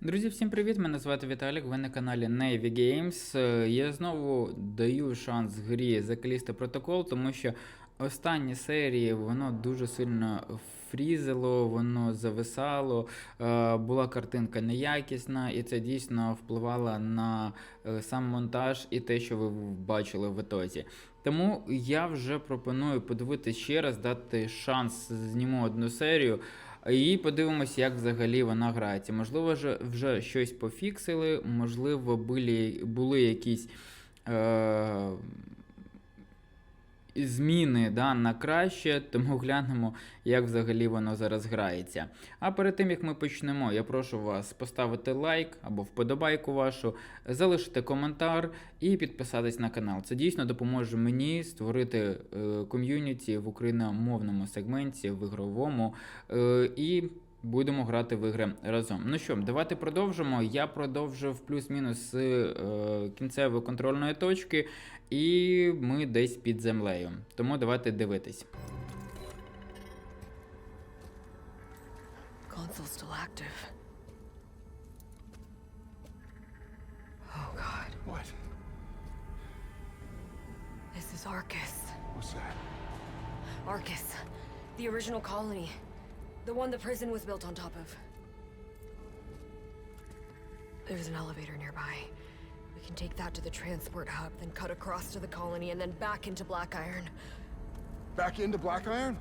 Друзі, всім привіт! Мене звати Віталік. Ви на каналі Navy Games. Е, Я знову даю шанс грі Callisto Protocol, тому що останні серії воно дуже сильно фрізило, воно зависало, е, була картинка неякісна, і це дійсно впливало на е, сам монтаж і те, що ви бачили в ітозі. Тому я вже пропоную подивитися ще раз, дати шанс зніму одну серію. І подивимося, як взагалі вона грається. Можливо, вже, вже щось пофіксили, можливо, були, були якісь е, зміни да, на краще, тому глянемо, як взагалі воно зараз грається. А перед тим як ми почнемо, я прошу вас поставити лайк або вподобайку вашу, залишити коментар і підписатись на канал. Це дійсно допоможе мені створити е, ком'юніті в україномовному сегменті, в ігровому. Е, і будемо грати в ігри разом. Ну що, давайте продовжимо. Я продовжив плюс-мінус е, кінцевої контрольної точки, і ми десь під землею. Тому давайте дивитись. Console's still active. Oh god. What? This is Arcus. What's that? Arcus. The original colony. The one the prison was built on top of. There's an elevator nearby. We can take that to the transport hub, then cut across to the colony, and then back into Black Iron. Back into Black Iron?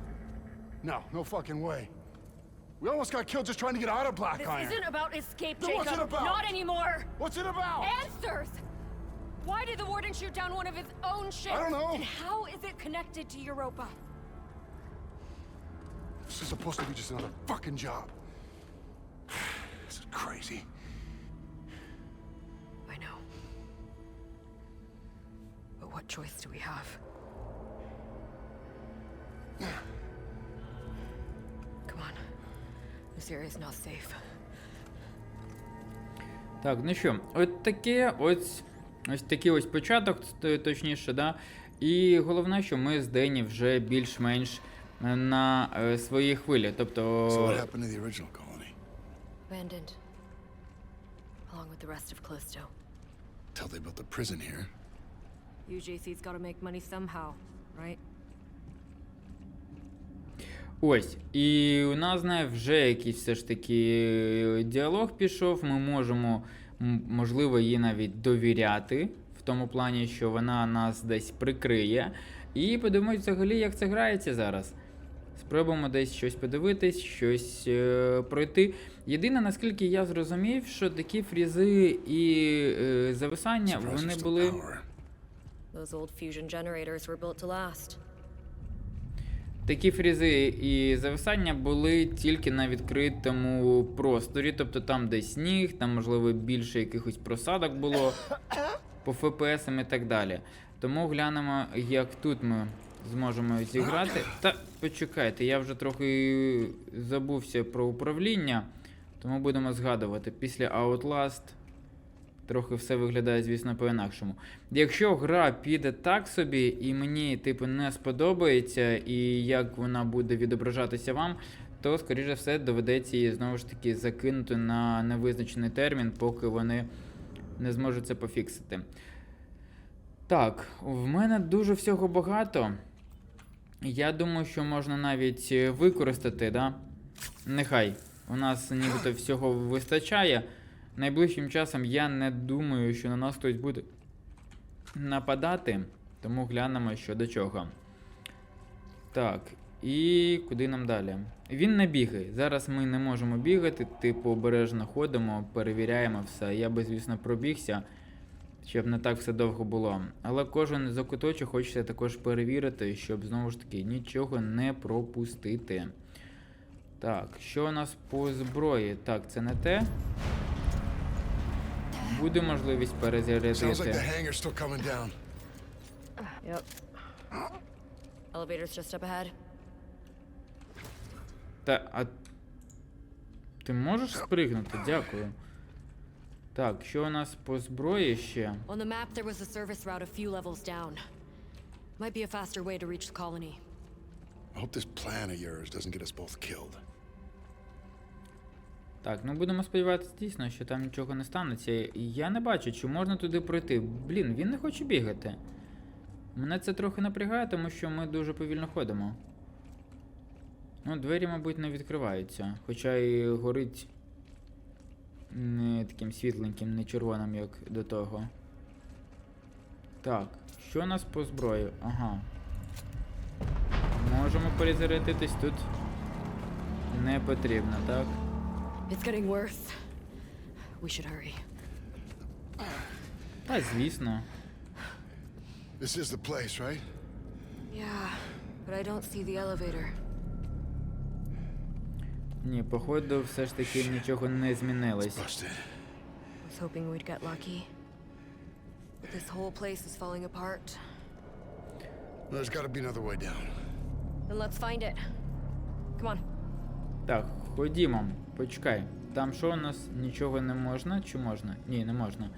No, no fucking way. We almost got killed just trying to get out of Black This Iron. isn't about escape, Then Jacob. what's it about? Not anymore. What's it about? Answers! Why did the warden shoot down one of his own ships? I don't know. And how is it connected to Europa? This is supposed to be just another fucking job. This is crazy. What choice do we have? Come on. This area is not safe. Так, ну що, от таке ось ось такий ось початок, точніше, да. І головне, що ми з Дені вже більш-менш е, на е, своїй хвилі. Тобто. So what happened to the original colony? Abandoned. Along with the rest of Callisto. Till they built the prison here. UJC's gotta make money somehow, right? Ось, і у нас знає вже якийсь все ж таки е, діалог пішов. Ми можемо, можливо, їй навіть довіряти, в тому плані, що вона нас десь прикриє. І подивимось взагалі, як це грається зараз. Спробуємо десь щось подивитись, щось е, пройти. Єдине, наскільки я зрозумів, що такі фрізи і е, зависання вони були. Those old fusion generators were built to last. Такі фрізи і зависання були тільки на відкритому просторі, тобто там де сніг, там, можливо, більше якихось просадок було по ФПС і так далі. Тому глянемо, як тут ми зможемо зіграти. Та почекайте, я вже трохи забувся про управління, тому будемо згадувати після Outlast. Трохи все виглядає, звісно, по-інакшому. Якщо гра піде так собі, і мені, типу, не сподобається, і як вона буде відображатися вам, то, скоріше все, доведеться її знову ж таки закинути на невизначений термін, поки вони не зможуть це пофіксити. Так, в мене дуже всього багато. Я думаю, що можна навіть використати, да? Нехай. У нас нібито всього вистачає. Найближчим часом я не думаю, що на нас хтось буде нападати, тому глянемо, що до чого. Так, і куди нам далі? Він не бігає. Зараз ми не можемо бігати, типу обережно ходимо, перевіряємо все. Я би, звісно, пробігся, щоб не так все довго було. Але кожен закуточок хочеться також перевірити, щоб знову ж таки нічого не пропустити. Так, що у нас по зброї? Так, це не те. Буде можливість Sounds like the перезарядити. hangar's still coming down. Yep. Elevator's just up ahead. Та, а ти можеш спригнути? Дякую. Так, що у нас по зброї ще? On the map, there was a service route a few levels down. Might be a faster way to reach the colony. I hope this plan of yours doesn't get us both killed. Так, ну будемо сподіватися дійсно, що там нічого не станеться. Я не бачу, чи можна туди пройти. Блін, він не хоче бігати. Мене це трохи напрягає, тому що ми дуже повільно ходимо. Ну, двері, мабуть, не відкриваються. Хоча і горить не таким світленьким, не червоним, як до того. Так, що у нас по зброї? Ага. Можемо перезарядитись тут. Не потрібно, так? It's getting worse. We should hurry. Та звісно. This is the place, right? Yeah, but I don't see the elevator. Ні, походу, все ж таки нічого не змінилось. Busted. Was hoping we'd get lucky. But this whole place is falling apart. There's got to be another way down. Then let's find it. Come on. Так, ходімо, Почекай. Там що у нас нічого не можна? Чи можна? Ні, не можна.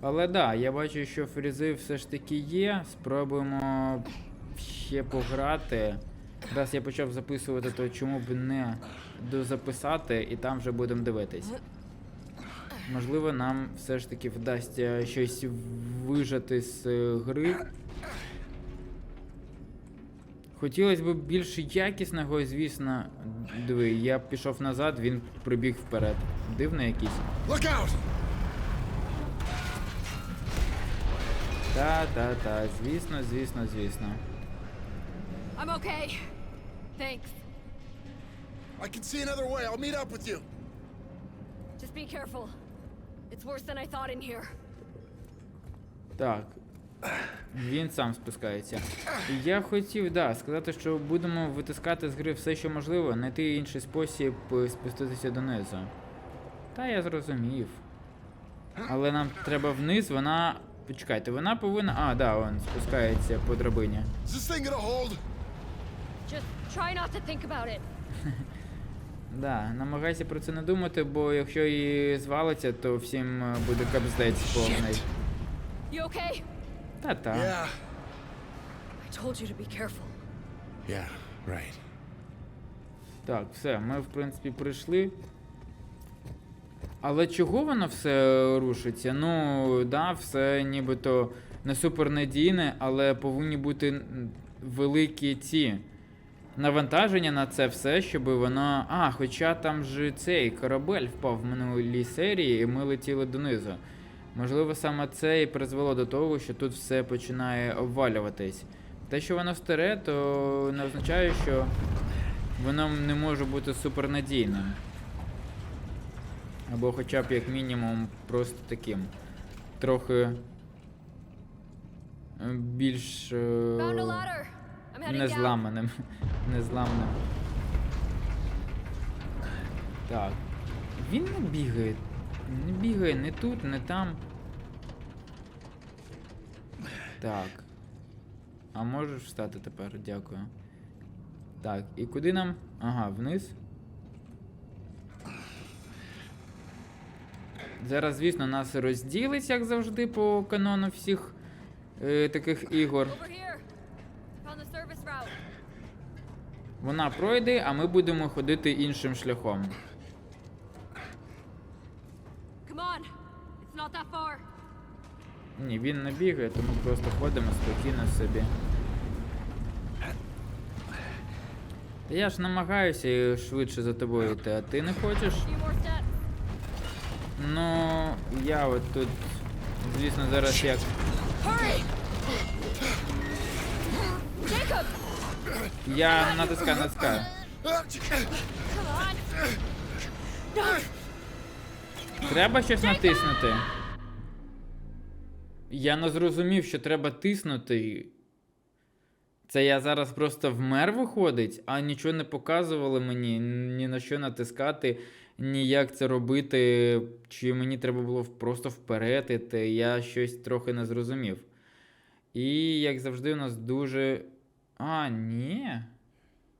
Але да, я бачу, що фрізи все ж таки є. Спробуємо ще пограти. Раз я почав записувати, то чому б не дозаписати і там вже будемо дивитись. Можливо, нам все ж таки вдасться щось вижати з е, гри. Хотілося б більш якісного, звісно. Диви, я пішов назад, він прибіг вперед. Дивно якийсь. Look out! Та-та-та, звісно, звісно, звісно. I'm okay. Thanks. I can see another way. I'll meet up with you. Just be careful. It's worse than I thought in here. Так. Він сам спускається. Я хотів, да, сказати, що будемо витискати з гри все, що можливо, знайти інший спосіб е, спуститися донизу. Та я зрозумів. Але нам треба вниз, вона. Почекайте, вона повинна. А, да, он спускається по драбині. Да, намагайся про це не думати, бо якщо її звалиться, то всім е, буде капздець повний. You okay? Та-та. Yeah. I told you to be careful. Yeah, right. Так, все, ми в принципі прийшли. Але чого воно все рушиться? Ну, да, все нібито не супернадійне, але повинні бути великі ці навантаження на це все, щоб воно. А, хоча там же цей корабель впав в минулій серії, і ми летіли донизу. Можливо, саме це і призвело до того, що тут все починає обвалюватись. Те, що воно старе, то не означає, що воно не може бути супернадійним. Або хоча б як мінімум просто таким. Трохи е, більш е, незламаним. Незламним. Так. Він не бігає. Не бігає не тут, не там. Так. А можеш встати тепер, дякую. Так, і куди нам? Ага, вниз. Зараз, звісно, нас розділить, як завжди, по канону всіх е, таких ігор. Вона пройде, а ми будемо ходити іншим шляхом. Come on. It's not that far. Ні, він не бігає, тому просто ходимо спокійно собі. Та я ж намагаюся швидше за тобою йти, а ти не хочеш? Ну, я от тут, звісно, зараз як. Я натискаю, натискаю. Треба щось натиснути. Я не зрозумів, що треба тиснути. Це я зараз просто вмер виходить, а нічого не показували мені, ні на що натискати, ні як це робити, чи мені треба було просто вперед. Я щось трохи не зрозумів. І, як завжди, у нас дуже. А, ні.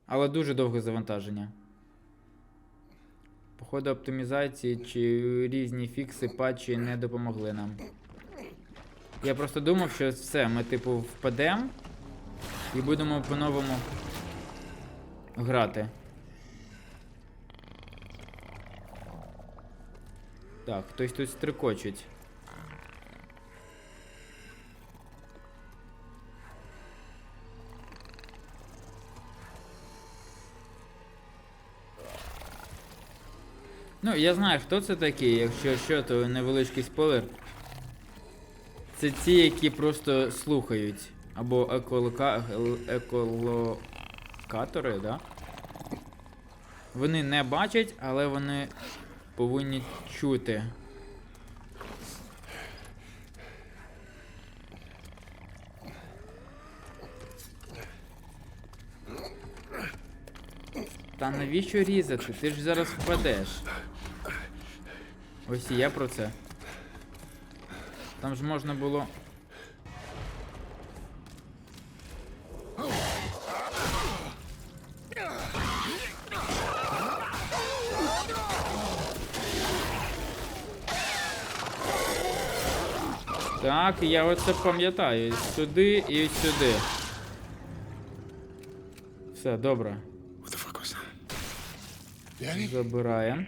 Але дуже довге завантаження. Походу, оптимізації чи різні фікси, патчі не допомогли нам. Я просто думав, що все, ми типу впадемо і будемо по-новому грати. Так, хтось тут стрикочить. Ну, я знаю, хто це такий, якщо що, то невеличкий спойлер. Це ті, які просто слухають. Або еколока... еколокатори, да? Вони не бачать, але вони повинні чути. Та навіщо різати? Ти ж зараз впадеш. Ось і я про це. Там ж можна було. Так, я оце пам'ятаю. Сюди і сюди. Все, добре. Забираємо.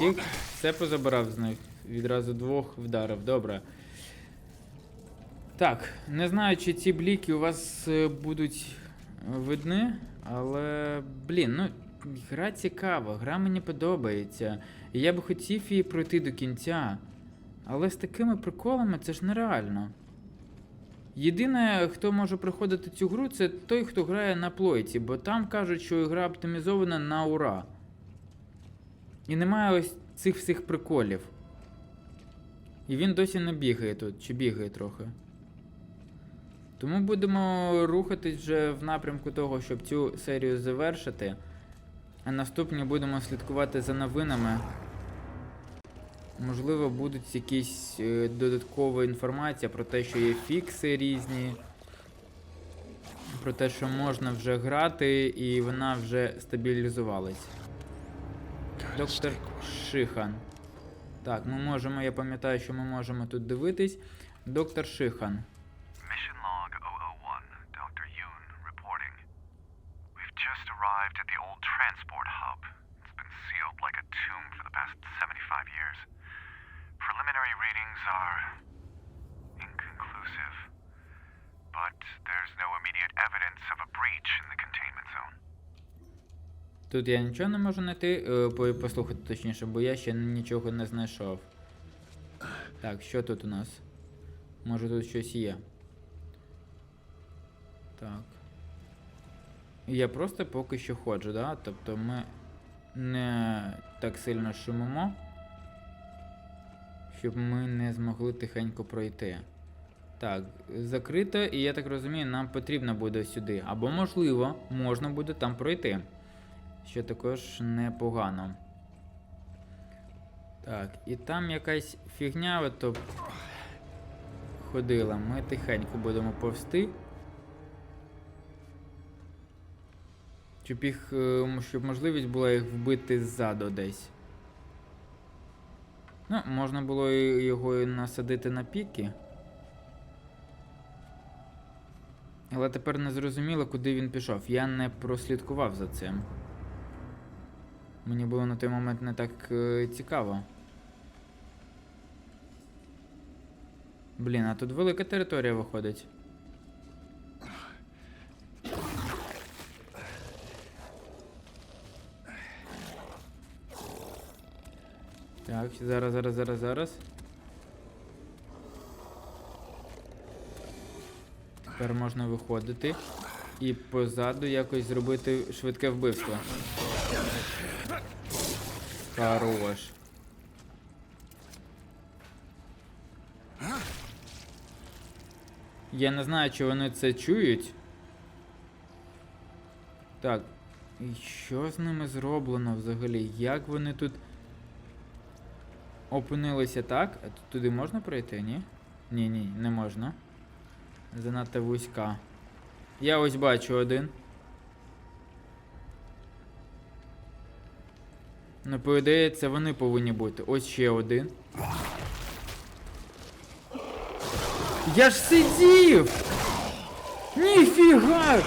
Всіх все позабирав з них. Відразу двох вдарив. Добре. Так, не знаю, чи ці бліки у вас е, будуть е, видні, але. Блін, ну, гра цікава, гра мені подобається. І я би хотів її пройти до кінця. Але з такими приколами це ж нереально. Єдине, хто може проходити цю гру, це той, хто грає на плойці, бо там кажуть, що гра оптимізована на ура. І немає ось цих всіх приколів. І він досі не бігає тут, чи бігає трохи. Тому будемо рухатись вже в напрямку того, щоб цю серію завершити. А наступні будемо слідкувати за новинами. Можливо, будуть якісь е, додаткова інформація про те, що є фікси різні. Про те, що можна вже грати, і вона вже стабілізувалась. Доктор Шихан. Так, ми можемо, я пам'ятаю, що ми можемо тут дивитись. Доктор Шихан. Mission log 001, Dr. Yoon reporting. We've just arrived at the old transport hub. It's been sealed like a tomb for the past 75 years. Preliminary readings are inconclusive, but there's no immediate evidence of a breach in the containment zone. Тут я нічого не можу знайти, е, послухати точніше, бо я ще нічого не знайшов. Так, що тут у нас? Може тут щось є. Так. Я просто поки що ходжу, да? Тобто ми не так сильно шумимо, щоб ми не змогли тихенько пройти. Так, закрито, і я так розумію, нам потрібно буде сюди. Або, можливо, можна буде там пройти. Що також непогано. Так, і там якась фігня ото ходила. Ми тихенько будемо повсти. Щоб їх. е, щоб можливість була їх вбити ззаду десь. Ну, можна було його і насадити на піки. Але тепер не зрозуміло, куди він пішов. Я не прослідкував за цим. Мені було на той момент не так е, цікаво. Блін, а тут велика територія виходить. Так, зараз, зараз, зараз, зараз. Тепер можна виходити і позаду якось зробити швидке вбивство. Хорош. Я не знаю, чи вони це чують. Так. І що з ними зроблено взагалі? Як вони тут опинилися так? А тут туди можна пройти, ні? Ні, ні, не можна. Занадто вузька. Я ось бачу один. Ну, по вони повинні бути. Ось ще один. Я ж сидів! Ніфіга!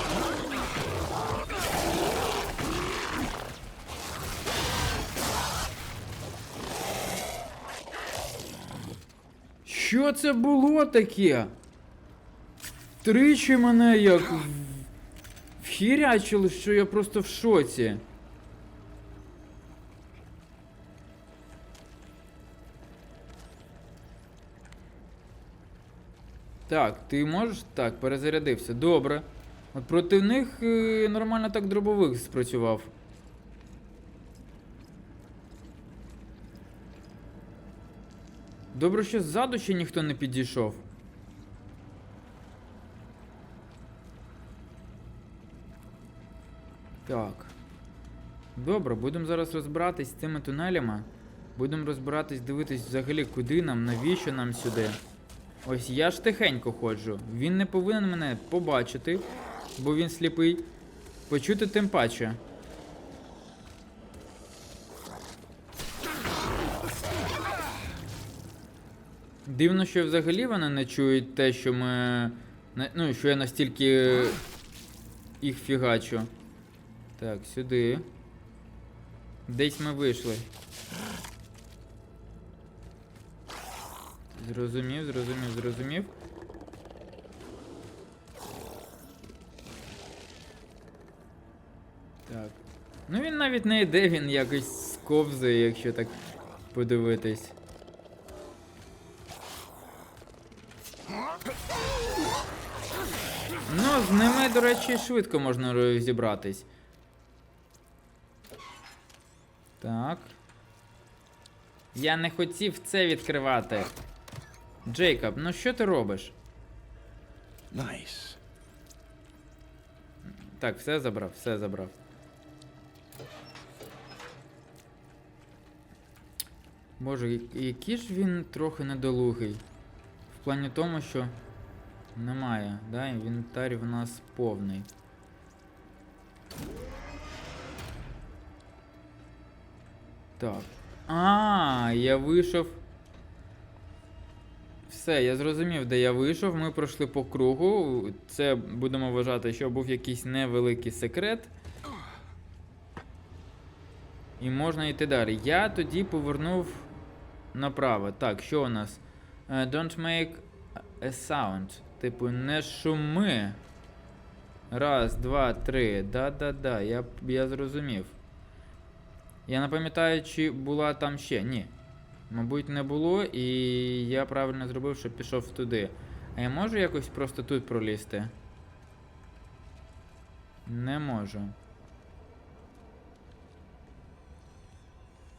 Що це було таке? Тричі мене як вхірячили, що я просто в шоці. Так, ти можеш? Так, перезарядився. Добре. От проти них е, нормально так дробовик спрацював. Добре, що ззаду ще ніхто не підійшов. Так. Добре, будемо зараз розбиратись з цими тунелями. Будемо розбиратись, дивитись взагалі, куди нам, навіщо нам сюди. Ось я ж тихенько ходжу. Він не повинен мене побачити, бо він сліпий. Почути тим паче. Дивно, що взагалі вони не чують те, що ми. Ну, що я настільки їх фігачу. Так, сюди. Десь ми вийшли. Зрозумів, зрозумів, зрозумів. Так. Ну він навіть не йде, він якось сковзує, якщо так подивитись. Ну, з ними, до речі, швидко можна розібратись. Так. Я не хотів це відкривати. Джейкоб, ну що ти робиш? Nice. Так, все забрав, все забрав. Боже, який ж він трохи недолугий. В плані тому, що немає, да, інвентар в нас повний. Так. А, я вийшов. Все, я зрозумів, де я вийшов. Ми пройшли по кругу. Це будемо вважати, що був якийсь невеликий секрет. І можна йти далі. Я тоді повернув направо. Так, що у нас? Е, Don't make a sound. Типу, не шуми. Раз, два, три. Да-да-да, я, я зрозумів. Я не пам'ятаю, чи була там ще. Ні. Мабуть, не було, і я правильно зробив, що пішов туди. А я можу якось просто тут пролізти? Не можу.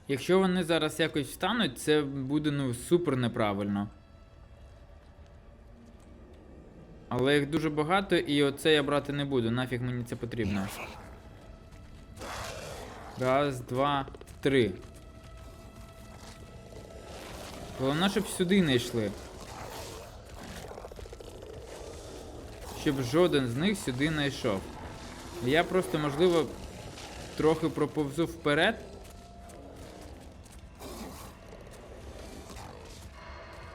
Якщо вони зараз якось встануть, це буде ну супер неправильно. Але їх дуже багато, і оце я брати не буду. Нафіг мені це потрібно. Раз, два, три. Головне, щоб сюди не йшли. Щоб жоден з них сюди не йшов. Я просто, можливо, трохи проповзу вперед.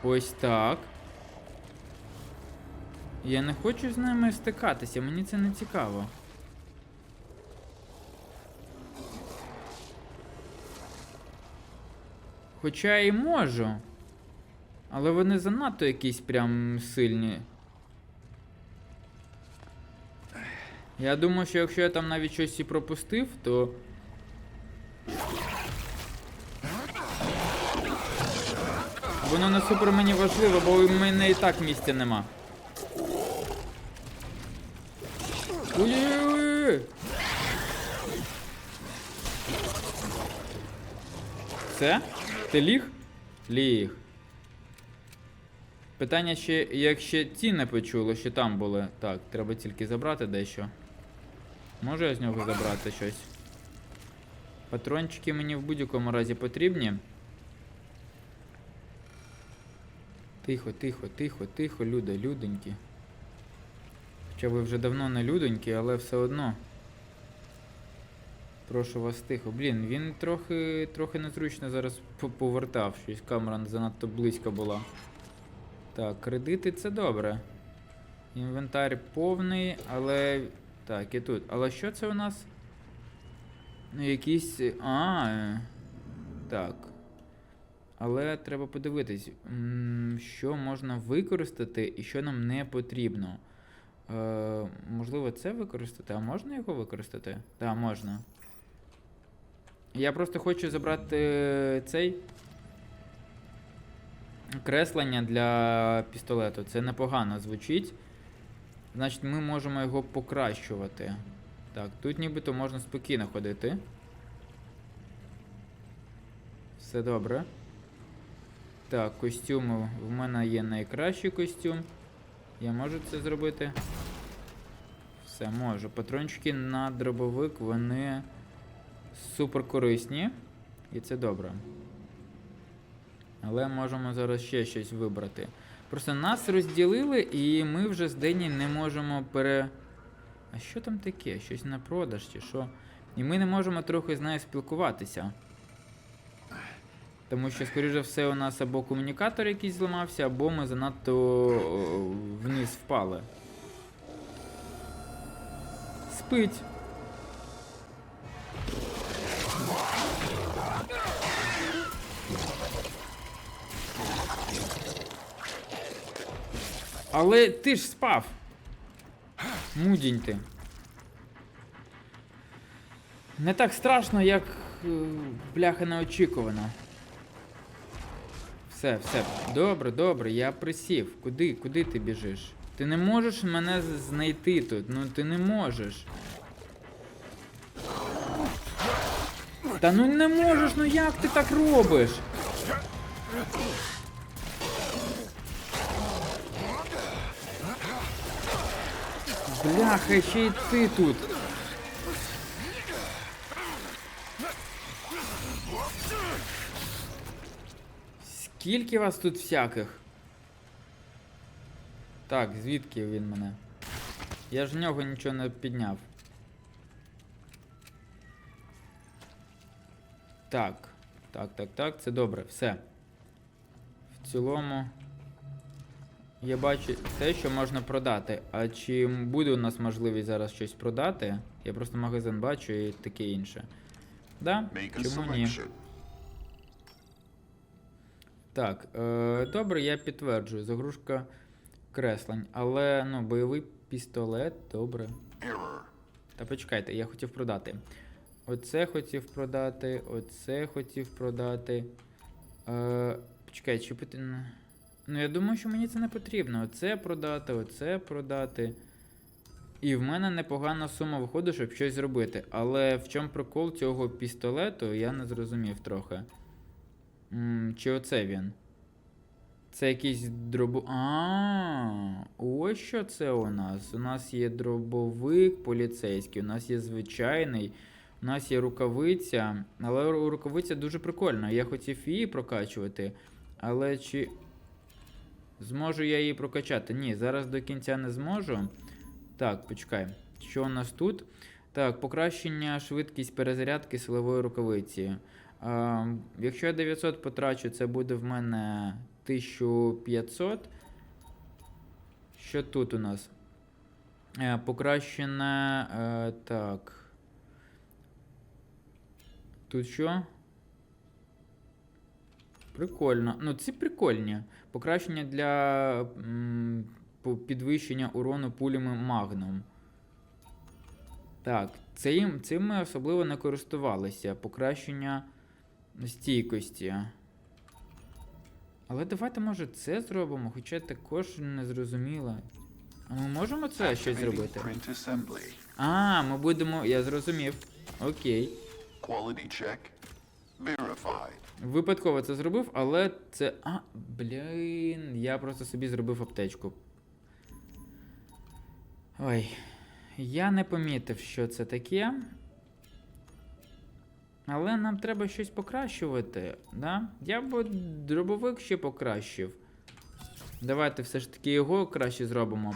Ось так. Я не хочу з ними стикатися, мені це не цікаво. Хоча і можу. Але вони занадто якісь прям сильні. Я думаю, що якщо я там навіть щось і пропустив, то. Воно не супер мені важливо, бо в мене і так місця нема. Ой-ой-ой! Це? Ти ліг? Ліг. Питання ще, як ще ті не почули, що там були. Так, треба тільки забрати дещо. Можу я з нього забрати щось? Патрончики мені в будь-якому разі потрібні. Тихо, тихо, тихо, тихо, люди, людоньки. Хоча ви вже давно не людоньки, але все одно. Прошу вас тихо. Блін, він трохи трохи незручно зараз повертав, щось камера занадто близько була. Так, кредити це добре. Інвентар повний, але. Так, і тут. Але що це у нас? Ну, якісь. А. Так. Але треба подивитись, що можна використати і що нам не потрібно. Е, можливо, це використати, а можна його використати? Так, можна. Я просто хочу забрати цей креслення для пістолету. Це непогано звучить. Значить, ми можемо його покращувати. Так, тут нібито можна спокійно ходити. Все добре. Так, костюми. В мене є найкращий костюм. Я можу це зробити. Все, можу. Патрончики на дробовик, вони супер корисні. І це добре. Але можемо зараз ще щось вибрати. Просто нас розділили, і ми вже з Дені не можемо пере. А що там таке? Щось на продаж чи що? І ми не можемо трохи з нею спілкуватися. Тому що, скоріш за все, у нас або комунікатор якийсь зламався, або ми занадто вниз впали. Спить. Але ти ж спав. Мудінь ти. Не так страшно, як е, бляха неочікувано. Все, все. Добре, добре, я присів. Куди, куди ти біжиш? Ти не можеш мене знайти тут. Ну ти не можеш. Та ну не можеш, ну як ти так робиш? Бляха, ще й ти тут. Скільки вас тут всяких? Так, звідки він мене? Я ж в нього нічого не підняв. Так. Так, так, так, це добре, все. В цілому. Я бачу те, що можна продати. А чи буде у нас можливість зараз щось продати? Я просто магазин бачу і таке інше. Да? Чому ні? Так, е, добре, я підтверджую. Загрузка креслень. Але, ну, бойовий пістолет, добре. Та почекайте, я хотів продати. Оце хотів продати, оце хотів продати. Е, почекай, чи потрібно. Ну, я думаю, що мені це не потрібно. Оце продати, оце продати. І в мене непогана сума виходить, щоб щось зробити. Але в чому прикол цього пістолету, я не зрозумів трохи. М, чи оце він? Це якийсь дробо. А, ось що це у нас. У нас є дробовик поліцейський, у нас є звичайний, у нас є рукавиця. Але рукавиця дуже прикольна. Я хотів її прокачувати. Але чи. Зможу я її прокачати? Ні, зараз до кінця не зможу. Так, почекай. Що у нас тут? Так, покращення швидкість перезарядки силової рукавиці. А, якщо я 900 потрачу, це буде в мене 1500. Що тут у нас? Е, покращене. Е, так. Тут що? Прикольно. Ну, ці прикольні. Покращення для м, підвищення урону пулями Magnum. Так, цим, цим ми особливо не користувалися. Покращення стійкості. Але давайте, може, це зробимо, хоча також не зрозуміла. А ми можемо це щось зробити? А, ми будемо. Я зрозумів. Окей. Quality check. Verified. Випадково це зробив, але це. А, блін, я просто собі зробив аптечку. Ой. Я не помітив, що це таке. Але нам треба щось покращувати, да? Я б дробовик ще покращив. Давайте все ж таки його краще зробимо.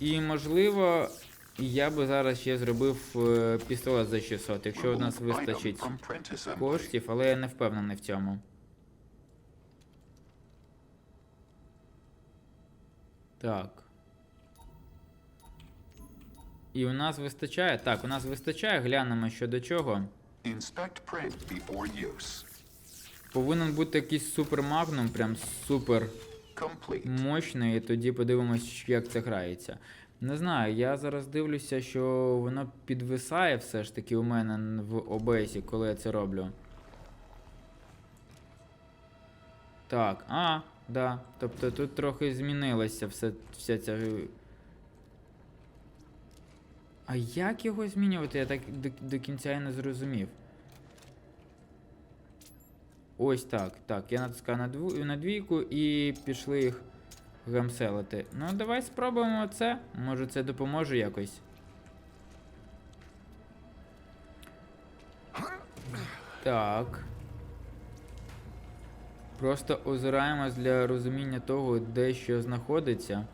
І можливо, я би зараз ще зробив е, пістолет за 600, якщо у нас вистачить коштів, але я не впевнений в цьому. Так. І у нас вистачає. Так, у нас вистачає, глянемо що до чого. Повинен бути якийсь супер магнум, прям супер мощний, і тоді подивимось, як це грається. Не знаю, я зараз дивлюся, що воно підвисає все ж таки у мене в OBS, коли я це роблю. Так, а, да. Тобто тут трохи змінилося все, вся ця. А як його змінювати? Я так до, до кінця і не зрозумів. Ось так. Так, я натискаю на двійку і пішли їх гамселити. Ну, давай спробуємо це. Може це допоможе якось. Так. Просто озираємось для розуміння того, де що знаходиться.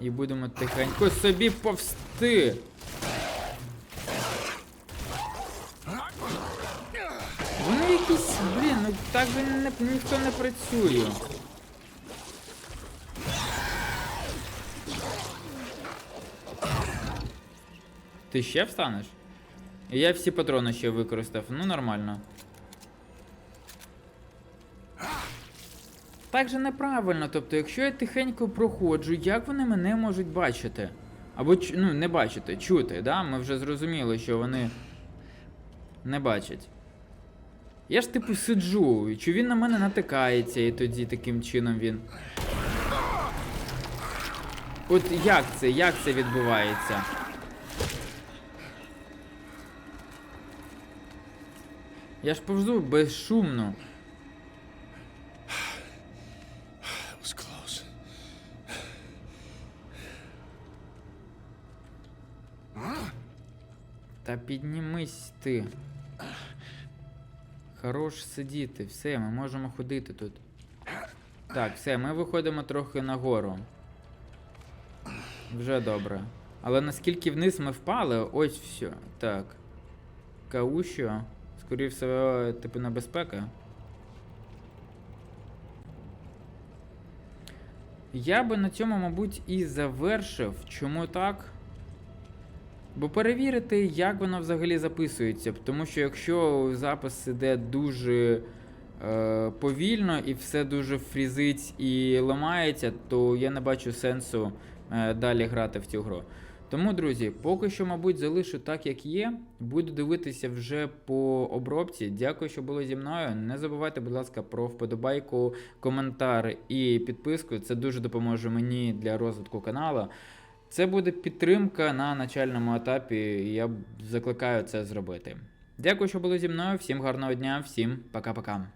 І будемо тихенько собі повсти. Вони якісь, блін, ну так же не, ніхто не працює. Ти ще встанеш? Я всі патрони ще використав, ну нормально. Так же неправильно, тобто, якщо я тихенько проходжу, як вони мене можуть бачити? Або ну, не бачити, чути, да? Ми вже зрозуміли, що вони не бачать. Я ж типу сиджу, чи він на мене натикається, і тоді таким чином він. От як це? Як це відбувається? Я ж повзу безшумно. Та піднімись ти. Хорош сидіти, все, ми можемо ходити тут. Так, все, ми виходимо трохи нагору. Вже добре. Але наскільки вниз ми впали, ось все. Так. Каущо. Скоріше всього, типу небезпека. Я би на цьому, мабуть, і завершив. Чому так? Бо перевірити, як воно взагалі записується. Тому що якщо запис іде дуже е, повільно і все дуже фрізить і ламається, то я не бачу сенсу е, далі грати в цю гру. Тому, друзі, поки що, мабуть, залишу так, як є. Буду дивитися вже по обробці. Дякую, що були зі мною. Не забувайте, будь ласка, про вподобайку, коментар і підписку. Це дуже допоможе мені для розвитку каналу. Це буде підтримка на начальному етапі, я закликаю це зробити. Дякую, що були зі мною. Всім гарного дня, всім пока-пока.